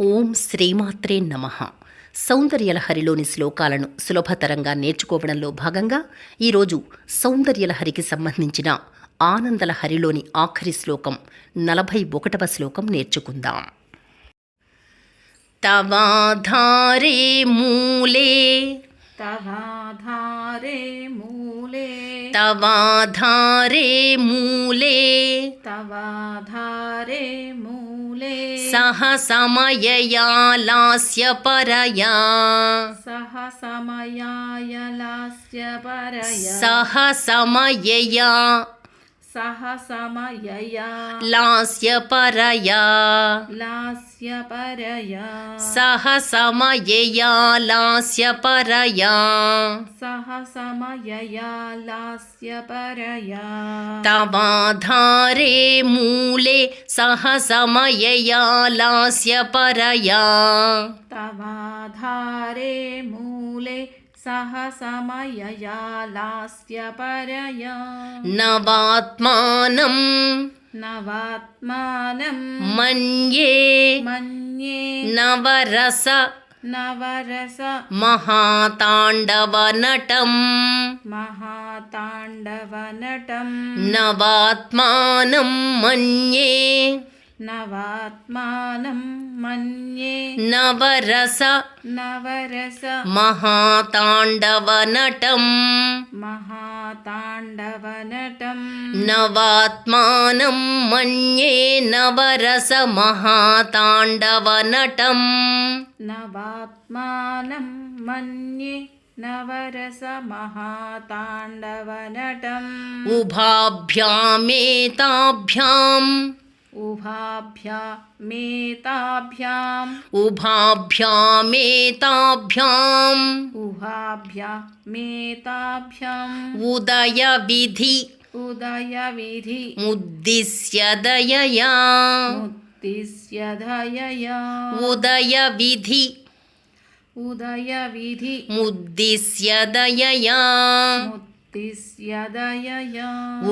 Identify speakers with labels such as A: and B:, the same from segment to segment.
A: ఓం శ్రీమాత్రే నమ. సౌందర్యలహరిలోని శ్లోకాలను సులభతరంగా నేర్చుకోవడంలో భాగంగా ఈరోజు సౌందర్యలహరికి సంబంధించిన ఆనందలహరిలోని ఆఖరి శ్లోకం నలభై ఒకటవ శ్లోకం నేర్చుకుందాం. తవాధారే మూలే.
B: తవాధారే మూలే.
A: తవాధారే మూలే.
B: తవాధారే
A: సహ సమయయాలాస్య పరయా
B: సహ సమయాయలాస్య పరయా
A: సహ సమయయా
B: సహ సమయయా
A: లాస్య పరయా
B: లాస్య పరయా
A: సహ సమయయా లాస్య పరయా
B: సహ సమయయా లాస్య పరయా
A: తమాధారే మూలే సహ సమయయా లాస్య పరయా
B: తమాధారే మూలే सहसमययालास्य परय
A: नवात्मानं
B: नवात्मानं
A: मन्ये
B: मन्ये
A: नवरस
B: नवरस
A: महाताण्डवनटम्
B: महाताण्डवनटं
A: नवात्मानं मन्ये
B: नवात्मानं मन्ये
A: नवरस
B: नवरस
A: महाताण्डवनटम्।
B: महाताण्डवनटम्।
A: नवात्मानं मन्ये नवरस महाताण्डवनटम्।
B: नवात्मानं मन्ये नवरस
A: महाताण्डवनटम्।
B: उभाभ्यामेताभ्याम्। उभाभ्यामेताभ्याम्
A: उभाभ्यामेताभ्याम् उभाभ्यामेताभ्याम्
B: उदयविधि। उदयविधि। उद्दिश्य
A: मुद्दिस्यदयया। उदयविधि।
B: उदयविधि।
A: मुद्दिस्यदयया। मुद्दिस्यदयया।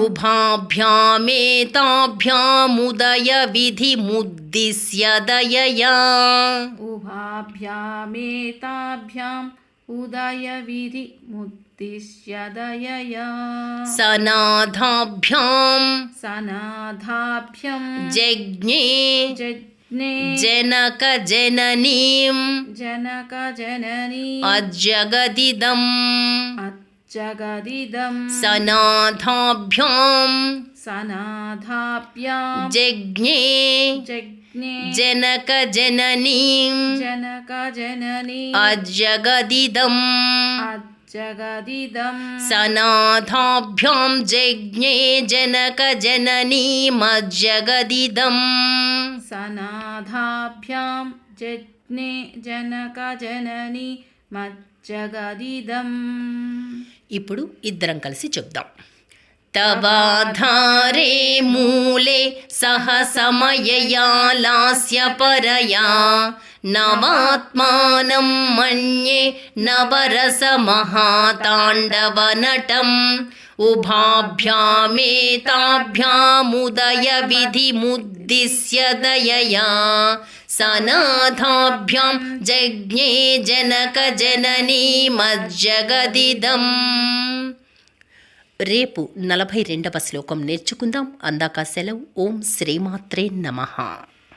B: उभाभ्यामेताभ्यामुदयविधिमुद्दिश्य दयया उभाभ्यामेताभ्याम् उदयविधिमुद्दिश्य दयया सनाथाभ्यां
A: सनाथाभ्यं
B: जज्ञे
A: जज्ञे
B: जनकजननीं
A: जनकजननी
B: अज्जगदिदम्
A: जगदिदं
B: सनाथाभ्यां
A: सनाथाभ्यां
B: जज्ञे।
A: जज्ञे।
B: जनकजननीं
A: जनकजननी
B: अजगदिदम्
A: जगदिदं सनाथाभ्यां जज्ञे। जनकजननी
B: सनाथाभ्यां जज्ञे। जनकजननी मज्जगदिदम्।
A: ఇప్పుడు ఇద్దరం కలిసి చెప్దాం. తవాధారే మూలే సహ సమయయా లాస్య పరయా. నవాత్మానం మన్యే నవరస సనాథాభ్యాం జజ్ఞే జనక జననీ మజ్జగదిదం రేపు నలభై రెండవ శ్లోకం నేర్చుకుందాం. అందాక సెలవు. ఓం శ్రీమాత్రే నమః.